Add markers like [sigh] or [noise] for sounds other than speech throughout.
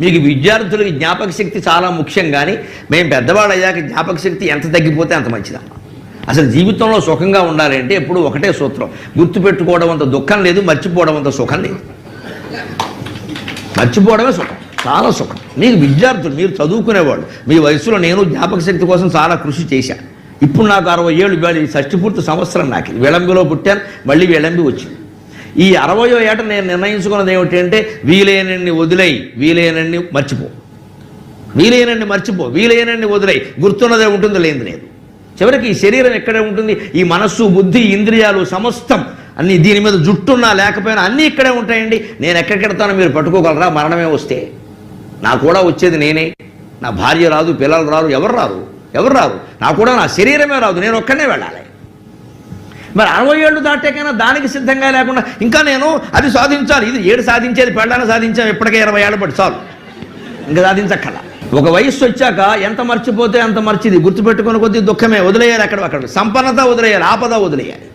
మీకు విద్యార్థులకి జ్ఞాపక శక్తి చాలా ముఖ్యం కానీ మేము పెద్దవాళ్ళు అయ్యాక జ్ఞాపక శక్తి ఎంత తగ్గిపోతే అంత మంచిదమ్మా అసలు జీవితంలో సుఖంగా ఉండాలి అంటే ఎప్పుడు ఒకటే సూత్రం. గుర్తుపెట్టుకోవడం అంత దుఃఖం లేదు మర్చిపోవడం అంత సుఖం లేదు. మర్చిపోవడమే సుఖం చాలా సుఖం. మీకు విద్యార్థులు మీరు చదువుకునేవాళ్ళు మీ వయసులో నేను జ్ఞాపక శక్తి కోసం చాలా కృషి చేశాను ఇప్పుడు నాకు అరవై ఏళ్ళు ఈ షష్టిపూర్తి సంవత్సరం నాకు. విలంబిలో పుట్టాను మళ్ళీ విలంబి వచ్చింది. ఈ అరవయో ఏట నేను నిర్ణయించుకున్నది ఏమిటంటే వీలైనన్ని వదిలేయి వీలైనన్ని మర్చిపో. వీలైనన్ని మర్చిపో వీలైనన్ని వదిలేయి. గుర్తున్నదే ఉంటుంది లేని లేదు. చివరికి ఈ శరీరం ఎక్కడే ఉంటుంది? ఈ మనస్సు బుద్ధి ఇంద్రియాలు సమస్తం అన్ని దీని మీద జుట్టున్నా లేకపోయినా అన్నీ ఇక్కడే ఉంటాయండి. నేను ఎక్కడికెడతానో మీరు పట్టుకోగలరా? మరణమే వస్తే. నా కూడా వచ్చేది నేనే. నా భార్య రాదు పిల్లలు రారు ఎవరు రారు? ఎవరు రారు? నా కూడా నా శరీరమే రాదు. నేను ఒక్కనే వెళ్ళాలి. మరి అరవై ఏళ్ళు దాటాకైనా దానికి సిద్ధంగా లేకుండా ఇంకా నేను అది సాధించాలి. ఇది ఏడు సాధించేది పెళ్ళాన్ని సాధించాం ఇప్పటికే ఇరవై ఏళ్ళ పడి చాలు. ఇంకా సాధించక్కల. ఒక వయస్సు వచ్చాక ఎంత మర్చిపోతే అంత మర్చిది. గుర్తుపెట్టుకుని కొద్దీ దుఃఖమే. వదిలేయాలి అక్కడ అక్కడ. సంపన్నత వదిలేయాలి ఆపద వదిలేయాలి.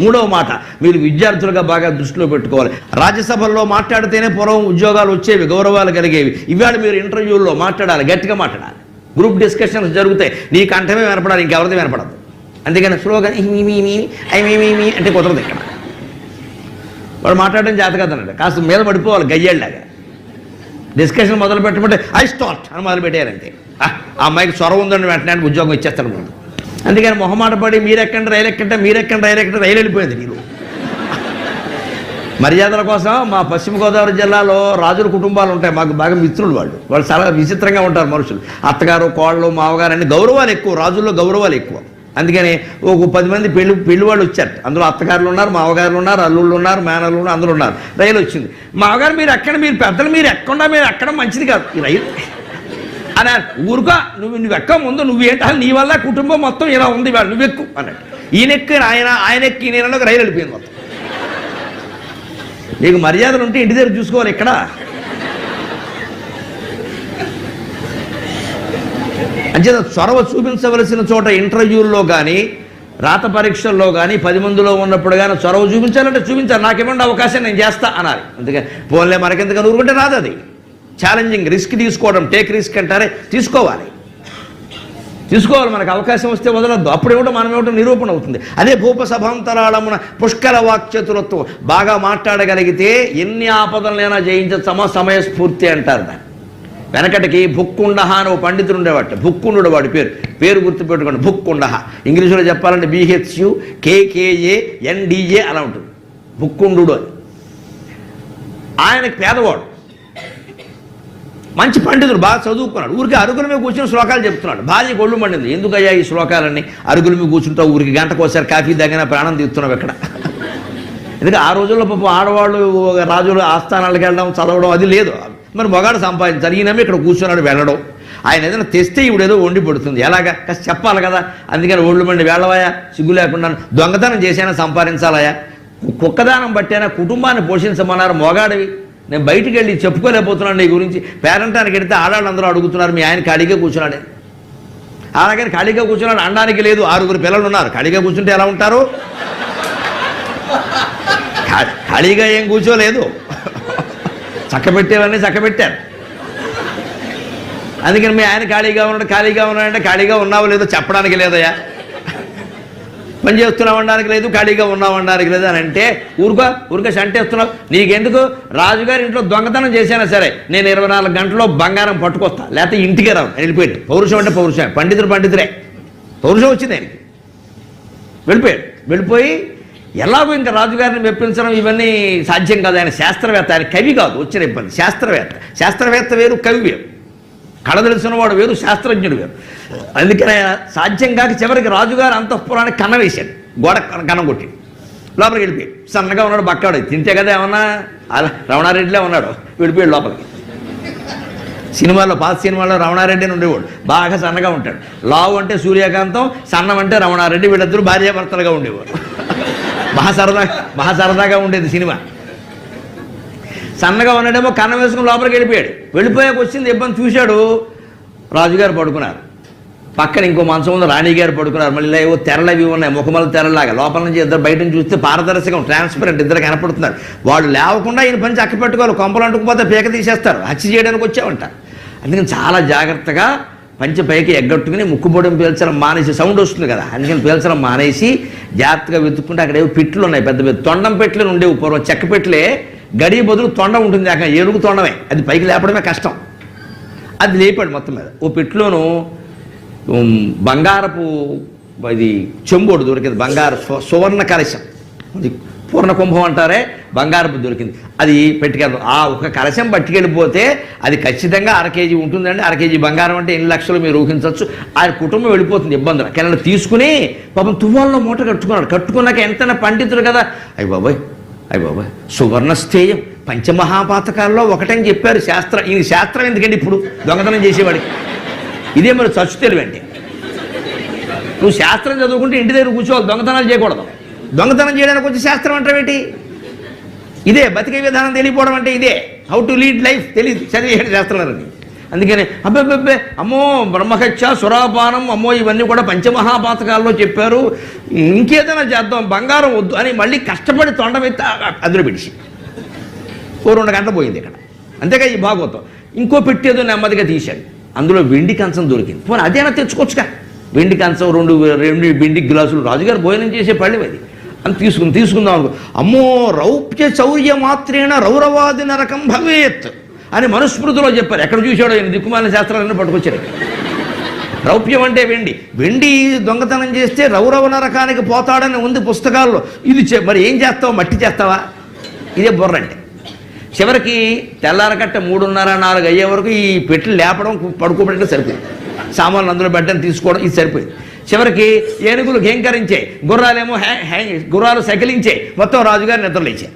మూడవ మాట మీరు విద్యార్థులుగా బాగా దృష్టిలో పెట్టుకోవాలి. రాజ్యసభల్లో మాట్లాడితేనే పూర్వం ఉద్యోగాలు వచ్చేవి గౌరవాలు కలిగేవి. ఇవాళ మీరు ఇంటర్వ్యూల్లో మాట్లాడాలి గట్టిగా మాట్లాడాలి. గ్రూప్ డిస్కషన్స్ జరుగుతాయి. నీ కంఠమే వినపడాలి ఇంకెవరిది వినపడదు. అందుకని స్లోగా మీ మీ ఐ అంటే కుదరదు ఇక్కడ. వాడు మాట్లాడడం చేత కదన్నాడు కాస్త మీద పడిపోవాలి గయ్యేళ్ళగా డిస్కషన్ మొదలు పెట్టమంటే ఐ స్టార్ట్ అని మొదలు పెట్టారంతే ఆ ఆ అమ్మాయికి స్వరం ఉందని వెంటనే ఉద్యోగం ఇచ్చేస్తాను ముందు. అందుకని మొహమాట పడి మీరెక్కండి రైలు ఎక్కంటే మీరెక్కండి రైలు ఎక్కంటే రైలు వెళ్ళిపోయింది మీరు మర్యాదల కోసం మా పశ్చిమ గోదావరి జిల్లాలో రాజుల కుటుంబాలు ఉంటాయి. మాకు బాగా మిత్రులు వాళ్ళు. వాళ్ళు చాలా విచిత్రంగా ఉంటారు మనుషులు. అత్తగారు కోళ్ళు మావగారు అన్ని గౌరవాలు ఎక్కువ. రాజుల్లో గౌరవాలు ఎక్కువ. అందుకని ఒక పది మంది పెళ్ళి పెళ్ళి వాళ్ళు వచ్చారు. అందులో అత్తగారులు ఉన్నారు మావగారులు ఉన్నారు అల్లుళ్ళు ఉన్నారు మేనల్లు ఉన్నారు అందరూ ఉన్నారు. రైలు వచ్చింది. మావగారు మీరు ఎక్కడ? మీరు పెద్దలు మీరు ఎక్కకుండా మీరు ఎక్కడ మంచిది కాదు. ఈ రైలు అని ఊరుగా నువ్వు నువ్వు ఎక్క ముందు నువ్వు అసలు నీ వల్ల కుటుంబం మొత్తం ఇలా ఉంది వాళ్ళు నువ్వు ఎక్కు అన్నాడు. ఈయన ఎక్కి ఆయన ఆయన ఎక్కి నేను రైలు వెళ్ళిపోయింది మొత్తం. నీకు మర్యాదలు ఉంటే ఇంటి దగ్గర చూసుకోవాలి ఇక్కడ. అంచేత చొరవ చూపించవలసిన చోట ఇంటర్వ్యూల్లో కానీ రాత పరీక్షల్లో కానీ పది మందిలో ఉన్నప్పుడు కానీ చొరవ చూపించాలంటే చూపించాలి. నాకేమన్నా అవకాశం నేను చేస్తా అనాలి. అందుకే పోన్లే మనకెందుకని ఊరుకుంటే రాదు అది. ఛాలెంజింగ్ రిస్క్ తీసుకోవడం టేక్ రిస్క్ అంటారే తీసుకోవాలి. తీసుకోవాలి. మనకు అవకాశం వస్తే వదలొద్దు. అప్పుడు ఏమిటో మనం ఏమిటో నిరూపణ అవుతుంది. అదే భూపసభాంతరాళమున పుష్కర పుష్కల వాక్చతురత్వం. బాగా మాట్లాడగలిగితే ఎన్ని ఆపదలనైనా సమయ సమయస్ఫూర్తి అంటారు దాన్ని. వెనకటికి భుక్కుండహ అని ఒక పండితుడు ఉండేవాట భుక్కుండు వాడి పేరు. పేరు గుర్తుపెట్టుకోండి. భుక్కుండహ. ఇంగ్లీషులో చెప్పాలంటే బీహెచ్యు కేకేఏ ఎన్డిఏ అలా ఉంటుంది. భుక్కుండు అని. ఆయనకి పేదవాడు. మంచి పండితుడు బాగా చదువుకున్నాడు. ఊరికి అరుగుల మీద కూర్చుని శ్లోకాలు చెప్తున్నాడు. భార్య గొళ్ళు మండింది. ఎందుకయ్యా ఈ శ్లోకాలన్నీ? అరుగుల మీద కూర్చుంటావు ఊరికి గంటకోసారి కాఫీ దగ్గర ప్రాణం తీస్తున్నావు ఎక్కడ? ఎందుకంటే ఆ రోజుల్లో పాపం ఆడవాళ్ళు రాజులు ఆస్థానాలకు వెళ్ళడం చదవడం అది లేదు. మరి మొగాడు సంపాదించాలి. ఈయనమే ఇక్కడ కూర్చున్నాడు వెళ్ళడం. ఆయన ఏదైనా తెస్తే ఇవిడేదో వండి పడుతుంది. ఎలాగా? కాస్త చెప్పాలి కదా. అందుకని ఒళ్ళు మండి వెళ్ళవాయా సిగ్గు లేకుండా దొంగతనం చేసైనా సంపాదించాలయా కుక్కదానం బట్టేనా కుటుంబాన్ని పోషించమన్నారు మొగాడివి. నేను బయటికి వెళ్ళి చెప్పుకోలేకపోతున్నాను నీ గురించి. పేరంటానికి వెళితే ఆడాళ్ళందరూ అడుగుతున్నారు. మీ ఆయన ఖాళీగా కూర్చున్నాడే. అలాగని ఖాళీగా కూర్చున్నాడు. అనడానికి లేదు. ఆరుగురు పిల్లలు ఉన్నారు. ఖాళీగా కూర్చుంటే ఎలా ఉంటారు? ఖాళీగా ఏం కూర్చోలేదు. చక్కబెట్టేవన్నీ చక్కబెట్టారు. అందుకని మీ ఆయన ఖాళీగా ఉన్నాడు ఖాళీగా ఉన్నాడంటే ఖాళీగా ఉన్నావు లేదో చెప్పడానికి లేదయ్యా. పని చేస్తున్నావు అనడానికి లేదు ఖాళీగా ఉన్నావు అనడానికి లేదు అని అంటే ఊరుగా ఊరికే సంటేస్తున్నావు నీకెందుకు? రాజుగారి ఇంట్లో దొంగతనం చేసినా సరే నేను ఇరవై నాలుగు గంటల్లో బంగారం పట్టుకొస్తా. లేకపోతే ఇంటికే రావు వెళ్ళిపోయాడు. పౌరుషం అంటే పౌరుషమే పండితుడు పండితుడే. పౌరుషం వచ్చింది ఆయనకి. వెళ్ళిపోయాడు. వెళ్ళిపోయి ఎలాగో ఇంకా రాజుగారిని మెప్పించడం ఇవన్నీ సాధ్యం కాదు. ఆయన శాస్త్రవేత్త ఆయన కవి కాదు వచ్చిన ఇబ్బంది. శాస్త్రవేత్త. శాస్త్రవేత్త వేరు కవి వేరు. కళ తెలిసినవాడు వేరు శాస్త్రజ్ఞుడు వేరు. అందుకని ఆయన సాధ్యం కాక చివరికి రాజుగారు అంతఃపురాన్ని కన్న గోడ కన్నం కొట్టి. లోపలికి వెళ్ళిపోయి సన్నగా ఉన్నాడు బక్కాడు తింటే కదా ఏమన్నా? అలా రమణారెడ్డిలే ఉన్నాడు. వెళ్ళిపోయాడు లోపలికి. సినిమాలో పాత సినిమాలో రమణారెడ్డి అని ఉండేవాడు. బాగా సన్నగా ఉంటాడు. లావు అంటే సూర్యకాంతం సన్నం అంటే రమణారెడ్డి. వీళ్ళిద్దరూ భార్యాభర్తలుగా ఉండేవారు. మహా సరదా మహా సరదాగా ఉండేది సినిమా. సన్నగా ఉన్నాడేమో కన్నం వేసుకుని లోపలికి వెళ్ళిపోయాడు. వెళ్ళిపోయాక వచ్చింది ఇబ్బంది చూశాడు. రాజుగారు పడుకున్నారు. పక్కన ఇంకో మంచం ఉంది రాణి గారు పడుకున్నారు. మళ్ళీ ఇలా ఏవో తెరలు అవి ఉన్నాయి ముఖమల తెరలాగా లోపల నుంచి ఇద్దరు బయట నుంచి చూస్తే పారదర్శకం ట్రాన్స్పరెంట్ ఇద్దరు కనపడుతున్నారు. వాళ్ళు లేవకుండా ఈయన పని చక్క పెట్టుకోవాలి. కొంపలు అంటుకుపోతే పీక తీసేస్తారు. హత్య చేయడానికి వచ్చామంట. అందుకని చాలా జాగ్రత్తగా పంచి పైకి ఎగ్గట్టుకుని ముక్కుపోవడం పీల్చడం మానేసి సౌండ్ వస్తుంది కదా అందుకని పీల్చడం మానేసి జాగ్రత్తగా వెతుక్కుంటే అక్కడ ఏవో పెట్లు ఉన్నాయి పెద్ద పెద్ద తొండం పెట్లు ఉండేవి పూర్వం చెక్క పెట్లే గడి బదులు తొండం ఉంటుంది అక్కడ ఏనుగు తొండమే. అది పైకి లేపడమే కష్టం. అది లేపాడు మొత్తం మీద. ఓ పెట్టులోను బంగారపు ఇది చెంబోడు దొరికింది బంగారు సు- సువర్ణ కలశం. అది పూర్ణ కుంభం అంటారే బంగారపు దొరికింది. అది పెట్టుకెళ్తాం ఆ ఒక కలశం పట్టుకెళ్ళిపోతే అది ఖచ్చితంగా అర కేజీ ఉంటుందండి. అర కేజీ బంగారం అంటే ఎన్ని లక్షలు మీరు ఊహించవచ్చు. ఆ కుటుంబం వెళ్ళిపోతుంది ఇబ్బందులు. కెనడ తీసుకుని పాపం తువ్వాల్లో మూట కట్టుకున్నాడు. కట్టుకున్నాక ఎంతైనా పండితుడు కదా. అయ్య బాబాయ్ అయ్య బాబాయ్. సువర్ణస్థేయం. పంచమహాపాతకాల్లో ఒకటని చెప్పారు శాస్త్రం ఈ శాస్త్రం ఎందుకండి ఇప్పుడు? దొంగతనం చేసేవాడికి. ఇదే మరి చచ్చు తెలివి అంటే నువ్వు శాస్త్రం చదువుకుంటే ఇంటి దగ్గర కూర్చోవాలి. దొంగతనాలు చేయకూడదు. దొంగతనం చేయడానికి వచ్చి శాస్త్రం అంటావేంటి ఇదే బతికే విధానం తెలియపోవడం అంటే ఇదే. హౌ టు లీడ్ లైఫ్ తెలియదు. చదివేడు శాస్త్రాలని అందుకని అబ్బెబ్బెబ్బే అమ్మో బ్రహ్మహత్య సురాపానం అమ్మో ఇవన్నీ కూడా పంచమహాపాతకాల్లో చెప్పారు. ఇంకేదైనా చేద్దాం బంగారం వద్దు అని మళ్ళీ కష్టపడి తొండమెత్తి అదురు పిడిచి. ఓ రెండు గంటలు పోయింది ఇక్కడ. అంతేగా ఈ భాగవతం. ఇంకో పెట్టేదో నెమ్మదిగా తీశాడు. అందులో వెండి కంచం దొరికింది. పోనీ అదేనా తెచ్చుకోవచ్చుగా? వెండి కంచం రెండు రెండు వెండి గ్లాసులు. రాజుగారు భోజనం చేసే పళ్ళెం అది. అని తీసుకుని తీసుకుందాం అనుకో. అమ్మో రౌప్య చౌర్య మాత్రేణ రౌరవాది నరకం భవేత్ అని మనుస్మృతిలో చెప్పారు. ఎక్కడ చూశాడో ఈయన దిక్కుమాలిన శాస్త్రాలన్నీ పట్టుకొచ్చారు రౌప్యం అంటే వెండి. వెండి దొంగతనం చేస్తే రౌరవ నరకానికి పోతాడని ఉంది పుస్తకాల్లో. ఇది మరి ఏం చేస్తావు? మట్టి చేస్తావా? ఇదే బుర్రంటే. చివరికి తెల్లారకట్ట మూడున్నర నాలుగు అయ్యే వరకు ఈ పెట్లు లేపడం పడుకోబెట్టడం సరిపోయింది. సామాన్లు అందులో పెట్టడం తీసుకోవడం ఇది సరిపోయింది. చివరికి ఏనుగులు ఘేంకరించే గుర్రాలేమో హ్యా గుర్రాలు సకిలించే మొత్తం రాజుగారు నిద్రలేచారు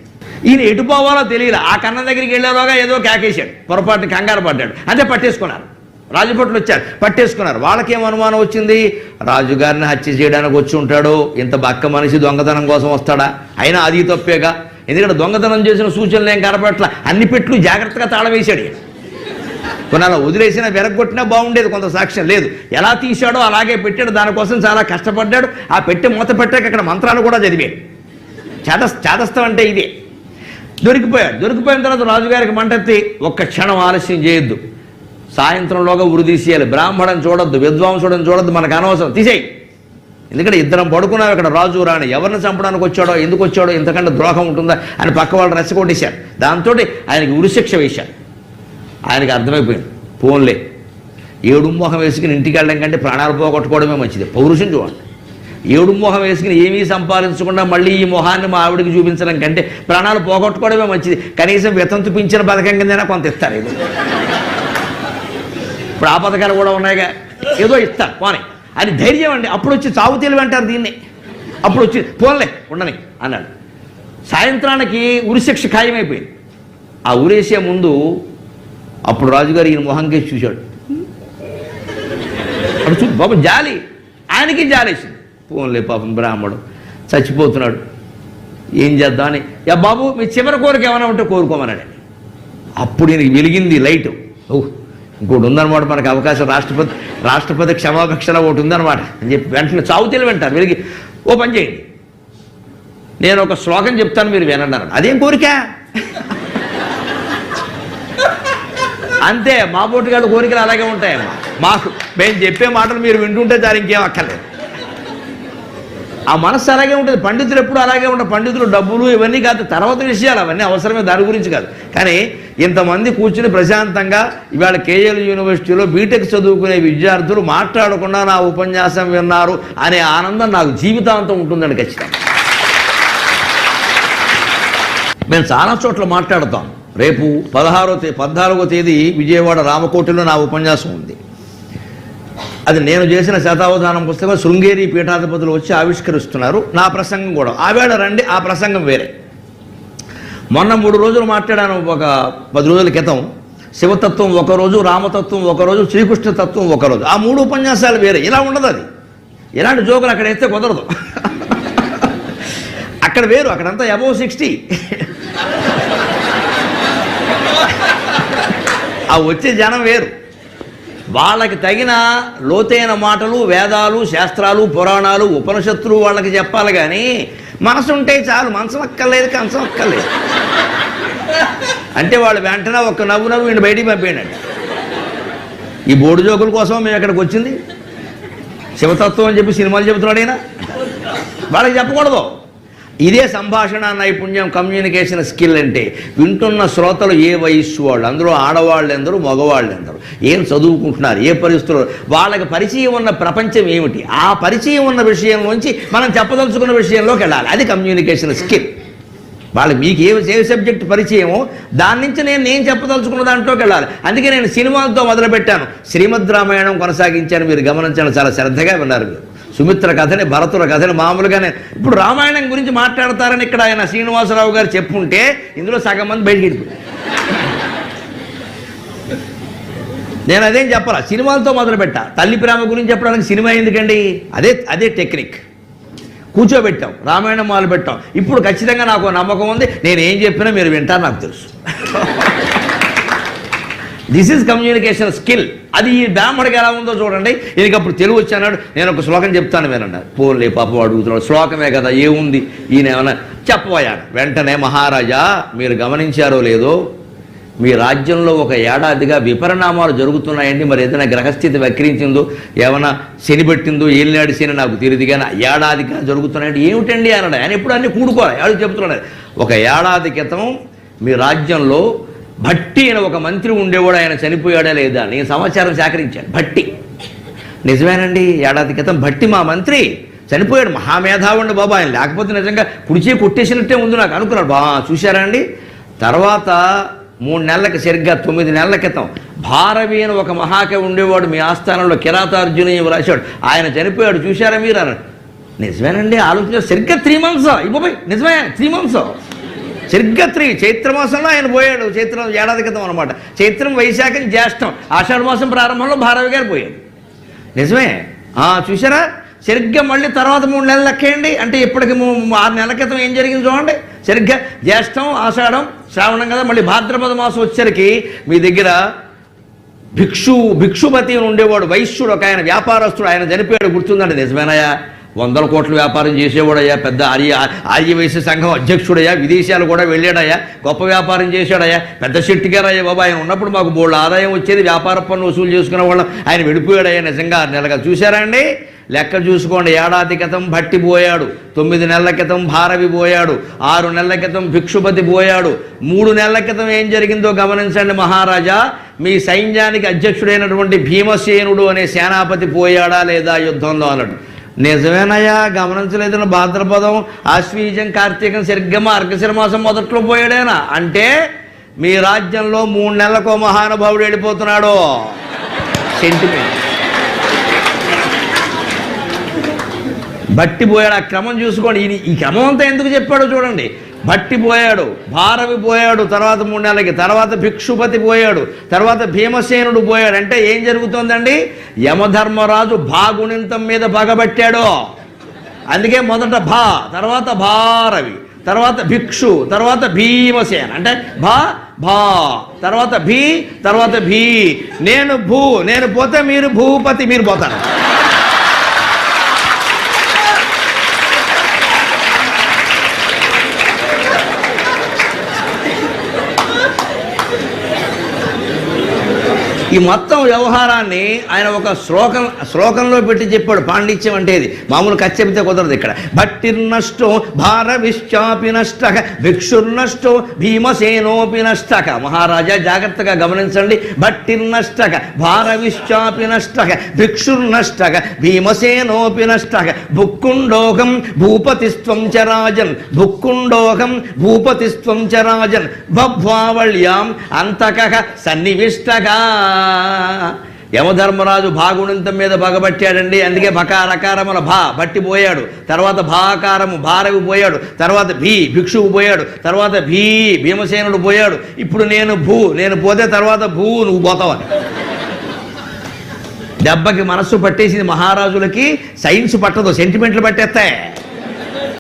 ఈయన ఎటు పోవాలో తెలియదు ఆ కన్న దగ్గరికి వెళ్ళేలోగా ఏదో కేకేశాడు పొరపాటు కంగారు పడ్డాడు. అంటే పట్టేసుకున్నారు. రాజభట్లు వచ్చారు పట్టేసుకున్నారు. వాళ్ళకేం అనుమానం వచ్చింది? రాజుగారిని హత్య చేయడానికి వచ్చి ఉంటాడు ఇంత బక్క మనిషి దొంగతనం కోసం వస్తాడా? అయినా అది తప్పేగా. ఎందుకంటే దొంగతనం చేసిన సూచనలు ఏం కనపట్ల అన్ని పెట్లు జాగ్రత్తగా తాళవేశాడు కొన్ని అలా వదిలేసినా వెరగొట్టినా బాగుండేది కొంత సాక్ష్యం లేదు. ఎలా తీశాడో అలాగే పెట్టాడు దానికోసం చాలా కష్టపడ్డాడు. ఆ పెట్టె మూత పెట్టాక అక్కడ మంత్రాలు కూడా చదివాడు. చేదస్ చేదస్తం అంటే ఇదే. దొరికిపోయాడు. దొరికిపోయిన తర్వాత రాజుగారికి మంటెత్తి ఒక్క క్షణం ఆలస్యం చేయొద్దు. సాయంత్రంలోగా ఉరి తీసేయాలి. బ్రాహ్మణం చూడొద్దు విద్వాంసుడని చూడొద్దు మనకు అనవసరం. తీసేయి. ఎందుకంటే ఇద్దరం పడుకున్నాం ఇక్కడ రాజు రాణి. ఎవరిని చంపడానికి వచ్చాడో ఎందుకు వచ్చాడో ఇంతకంటే ద్రోహం ఉంటుందా అని పక్క వాళ్ళు రెచ్చగొట్టేశారు. దాంతో ఆయనకి ఉరిశిక్ష వేశారు. ఆయనకి అర్థమైపోయింది. పోన్లే. ఏడు మొహం వేసుకుని ఇంటికి వెళ్ళడం కంటే ప్రాణాలు పోగొట్టుకోవడమే మంచిది. పౌరుషం చూడండి. ఏడు మొహం వేసుకుని ఏమీ సంపాదించకుండా మళ్ళీ ఈ మొహాన్ని మా ఆవిడకి చూపించడం కంటే ప్రాణాలు పోగొట్టుకోవడమే మంచిది. కనీసం వితంతు పింఛన పథకం కిందైనా కొంత ఇస్తారు ఏదో. ఇప్పుడు ఆ పథకాలు కూడా ఉన్నాయిగా. ఏదో ఇస్తారు. పోనీ. అని ధైర్యం అండి. అప్పుడు వచ్చి చావు తెలివి అంటారు దీన్ని. అప్పుడు వచ్చి పోన్లే ఉండని అన్నాడు. సాయంత్రానికి ఉరిశిక్ష ఖాయమైపోయింది. ఆ ఉరేసే ముందు అప్పుడు రాజుగారు ఈయన మొహంకేసి చూశాడు. అప్పుడు చూ బాబు జాలి. ఆయనకి జాలేసింది పోన్లే పాపం బ్రాహ్మడు. చచ్చిపోతున్నాడు. ఏం చేద్దామని యా బాబు మీ చివరి కోరిక ఏమైనా ఉంటే కోరుకోమన్నాడు. అప్పుడు ఈయనకి వెలిగింది లైట్. ఓ ఇంకోటి ఉందన్నమాట మనకు అవకాశం. రాష్ట్రపతి రాష్ట్రపతి క్షమాపక్షలో ఒకటి ఉందన్నమాట. అని చెప్పి వెంటనే చావు తెలివి వెలిగి ఓ పని చేయండి. నేను ఒక శ్లోకం చెప్తాను మీరు వినండి అన్నాడు. అదేం కోరిక? అంతే మా పోటుగాళ్ళ కోరికలు అలాగే ఉంటాయమ్మా. మాకు మేము చెప్పే మాటలు మీరు వింటుంటే దాని ఇంకేం అక్కర్లేదు. ఆ మనస్సు అలాగే ఉంటుంది పండితులు ఎప్పుడు అలాగే ఉంటారు. పండితులు డబ్బులు ఇవన్నీ కాదు తర్వాత విషయాలు అవన్నీ అవసరమే దాని గురించి కాదు. కానీ ఇంతమంది కూర్చుని ప్రశాంతంగా ఇవాళ కేఎల్ యూనివర్సిటీలో బీటెక్ చదువుకునే విద్యార్థులు మాట్లాడకుండా నా ఉపన్యాసం విన్నారు అనే ఆనందం నాకు జీవితాంతం ఉంటుందండి ఖచ్చితంగా. మేము చాలా చోట్ల మాట్లాడతాం. రేపు పదహారో తే పద్నాలుగో తేదీ విజయవాడ రామకోటిలో నా ఉపన్యాసం ఉంది. అది నేను చేసిన శతావధానం పుస్తకం శృంగేరి పీఠాధిపతులు వచ్చి ఆవిష్కరిస్తున్నారు. నా ప్రసంగం కూడా. ఆవేళ రండి ఆ ప్రసంగం వేరే. మొన్న మూడు రోజులు మాట్లాడాను ఒక పది రోజుల క్రితం. శివతత్వం ఒకరోజు రామతత్వం ఒకరోజు శ్రీకృష్ణ తత్వం ఒకరోజు ఆ మూడు ఉపన్యాసాలు వేరే. ఇలా ఉండదు అది. ఇలాంటి జోకులు అక్కడ వేస్తే కుదరదు. [laughs] అక్కడ వేరు అక్కడంతా అబౌవ్ సిక్స్టీ ఆ వచ్చే జనం వేరు. వాళ్ళకి తగిన లోతైన మాటలు వేదాలు శాస్త్రాలు పురాణాలు ఉపనిషత్తులు వాళ్ళకి చెప్పాలి కానీ మనసు ఉంటే చాలు. మనసు అక్కర్లేదు కంచం అక్కర్లేదు. అంటే వాళ్ళు వెంటనే ఒక్క నవ్వు నవ్వు వీడిని బయటికి పంపేయండి. ఈ బోర్డు జోకుల కోసం మేము ఇక్కడికి వచ్చింది. శివతత్వం అని చెప్పి సినిమాలు చెబుతున్నాడు ఆయన. వాళ్ళకి చెప్పకూడదు. ఇదే సంభాషణ నైపుణ్యం కమ్యూనికేషన్ స్కిల్ అంటే వింటున్న శ్రోతలు ఏ వయస్సు వాళ్ళు? అందరూ ఆడవాళ్ళు ఎందరూ మగవాళ్ళు ఎందరు ఏం చదువుకుంటున్నారు? ఏ పరిస్థితులు వాళ్ళకి పరిచయం ఉన్న ప్రపంచం ఏమిటి? ఆ పరిచయం ఉన్న విషయం నుంచి మనం చెప్పదలుచుకున్న విషయంలోకి వెళ్ళాలి. అది కమ్యూనికేషన్ స్కిల్ వాళ్ళు మీకు ఏ ఏ సబ్జెక్ట్ పరిచయమో దాని నుంచి నేను నేను చెప్పదలుచుకున్న దాంట్లోకి వెళ్ళాలి. అందుకే నేను సినిమాలతో మొదలుపెట్టాను. శ్రీమద్ రామాయణం కొనసాగించాను. మీరు గమనించండి చాలా శ్రద్ధగా విన్నారు మీరు. సుమిత్ర కథని భరతుల కథని మామూలుగానే ఇప్పుడు రామాయణం గురించి మాట్లాడతారని ఇక్కడ ఆయన శ్రీనివాసరావు గారు చెప్పుంటే ఇందులో సగం మంది బయటికి నేను అదేం చెప్పాలా? సినిమాలతో మొదలుపెట్టా. తల్లి ప్రేమ గురించి చెప్పడానికి సినిమా ఎందుకండి? అదే అదే టెక్నిక్. కూర్చోబెట్టాం. రామాయణం మొదలు పెట్టాం ఇప్పుడు ఖచ్చితంగా నాకు నమ్మకం ఉంది. నేను ఏం చెప్పినా మీరు వింటారు నాకు తెలుసు. దిస్ ఈజ్ కమ్యూనికేషన్ స్కిల్ అది ఈ బ్రాహ్మడికి ఎలా ఉందో చూడండి. ఈయనకి అప్పుడు తెలుగు వచ్చాడు నేను ఒక శ్లోకం చెప్తాను వినండి. పోన్లే పాపం అడుగుతున్నాడు శ్లోకమే కదా ఏముంది? ఈయన ఏమైనా చెప్పబోయాడు. వెంటనే మహారాజా మీరు గమనించారో లేదో మీ రాజ్యంలో ఒక ఏడాదిగా విపరిణామాలు జరుగుతున్నాయండి. మరి ఏదైనా గ్రహస్థితి వక్రించిందో ఏమైనా శని పెట్టిందో ఏలినాడు శని నాకు తెలియదు కానీ ఏడాదిగా జరుగుతున్నాయంటే ఏమిటండి అన్నాడు. ఆయన ఎప్పుడు అన్నీ కూడుకోవాలి. వాళ్ళు చెప్తున్నాడు. ఒక ఏడాది క్రితం మీ రాజ్యంలో భట్టి అని ఒక మంత్రి ఉండేవాడు ఆయన చనిపోయాడా లేదా? నేను సమాచారం సేకరించాను. భట్టి. నిజమేనండి ఏడాది క్రితం భట్టి మా మంత్రి చనిపోయాడు. మహామేధావుండి బాబు ఆయన లేకపోతే నిజంగా కుడిచే కొట్టేసినట్టే ఉంది నాకు అనుకున్నాడు. బా చూశారా అండి? తర్వాత మూడు నెలలకి సరిగ్గా తొమ్మిది నెలల క్రితం భారవి అని ఒక మహాకవి ఉండేవాడు మీ ఆస్థానంలో కిరాతార్జునీయం రాశాడు. ఆయన చనిపోయాడు చూశారా మీరు? అన్నాడు. నిజమేనండి ఆలోచించారు సరిగ్గా త్రీ మంత్స్ ఇవ్వబోయ్ నిజమే త్రీ మంత్స్ సరిగ్గా త్రీ చైత్రమాసంలో ఆయన పోయాడు చైత్రం ఏడాది క్రితం అనమాట చైత్రం వైశాఖం జ్యేష్టం ఆషాఢ మాసం ప్రారంభంలో భారవి గారు పోయాడు నిజమే? చూసారా సరిగ్గా మళ్ళీ తర్వాత మూడు నెలలు లెక్కేయండి. అంటే ఇప్పటికి ఆరు నెలల క్రితం ఏం జరిగింది చూడండి. సరిగ్గా జ్యేష్టం ఆషాఢం శ్రావణం కదా మళ్ళీ భాద్రపద మాసం వచ్చేసరికి మీ దగ్గర భిక్షు భిక్షుపతి ఉండేవాడు వైశ్యుడు ఒక ఆయన వ్యాపారస్తుడు ఆయన చనిపోయాడు గుర్తుందండి నిజమేనయ్యా వందల కోట్ల వ్యాపారం చేసేవాడయ్యా పెద్ద ఆర్య ఆర్యవైశ్య సంఘం అధ్యక్షుడయ్యా విదేశాలు కూడా వెళ్ళాడయ్యా గొప్ప వ్యాపారం చేశాడయ్యా పెద్ద శెట్టి గారయ్యా బాబా ఆయన ఉన్నప్పుడు మాకు బోళ్ళ ఆదాయం వచ్చేది వ్యాపార పన్ను వసూలు చేసుకునే వాళ్ళం. ఆయన వెళ్ళిపోయాడయ్యా నిజంగా నెలగా నెలలుగా. చూశారా అండి? లెక్క చూసుకోండి ఏడాది క్రితం భట్టి పోయాడు తొమ్మిది నెలల క్రితం భారవి పోయాడు ఆరు నెలల క్రితం భిక్షుపతి పోయాడు మూడు నెలల క్రితం ఏం జరిగిందో గమనించండి మహారాజా మీ సైన్యానికి అధ్యక్షుడైనటువంటి భీమసేనుడు అనే సేనాపతి పోయాడా లేదా యుద్ధంలో అన్నాడు. నిజమేనయ్యా గమనించలేదని భాద్రపదం ఆశ్వీజం కార్తీకం సరిగ్గా మార్గశిర మాసం మొదట్లో పోయాడేనా? అంటే మీ రాజ్యంలో మూడు నెలలకు మహానుభావుడు వెళ్ళిపోతున్నాడు. సెంటిమెంట్ బట్టి పోయాడు. ఆ క్రమం చూసుకోండి. ఈ ఈ క్రమం అంతా ఎందుకు చెప్పాడో చూడండి. బట్టి పోయాడు భారవి పోయాడు తర్వాత మూడు నెలలకి తర్వాత భిక్షుపతి పోయాడు తర్వాత భీమసేనుడు పోయాడు. అంటే ఏం జరుగుతోందండి? యమధర్మరాజు భాగుణింతం మీద పగబట్టాడో. అందుకే మొదట భా తర్వాత భారవి తర్వాత భిక్షు తర్వాత భీమసేన. అంటే భా భా తర్వాత భీ తర్వాత భీ. నేను భూ నేను పోతే మీరు భూపతి మీరు పోతారు. ఈ మొత్తం వ్యవహారాన్ని ఆయన ఒక శ్లోకం శ్లోకంలో పెట్టి చెప్పాడు. పాండిత్యం అంటే ఇది. మామూలు ఖర్చు చెబితే కుదరదు ఇక్కడ. భట్టిర్నష్టో భారవిశ్చాపి నష్టక భిక్షుర్నష్టో భీమసేనోపి నష్టక మహారాజా జాగ్రత్తగా గమనించండి. భట్టిర్నష్టక భారవిశ్చాపి నష్టక భిక్షుర్నష్టక భీమసేనోపి నష్టక భుక్కుండోకం భూపతిస్త్వం చ రాజన్. భుక్కుండోకం భూపతిస్త్వం చ రాజన్. బభ్వావళ్యాం అంతక సన్నివిష్టగా యమధర్మరాజు భాగుణంతం మీద పగబట్టాడండి. అందుకే బకారకారముల భా బట్టిపోయాడు తర్వాత భాకారము భారవి పోయాడు. తర్వాత భీ భిక్షువు పోయాడు. తర్వాత భీ భీమసేనుడు పోయాడు. ఇప్పుడు నేను భూ నేను పోతే తర్వాత భూ నువ్వు పోతావని దెబ్బకి మనస్సు పట్టేసింది మహారాజులకి సైన్స్ పట్టదు సెంటిమెంట్లు పట్టేస్తాయి.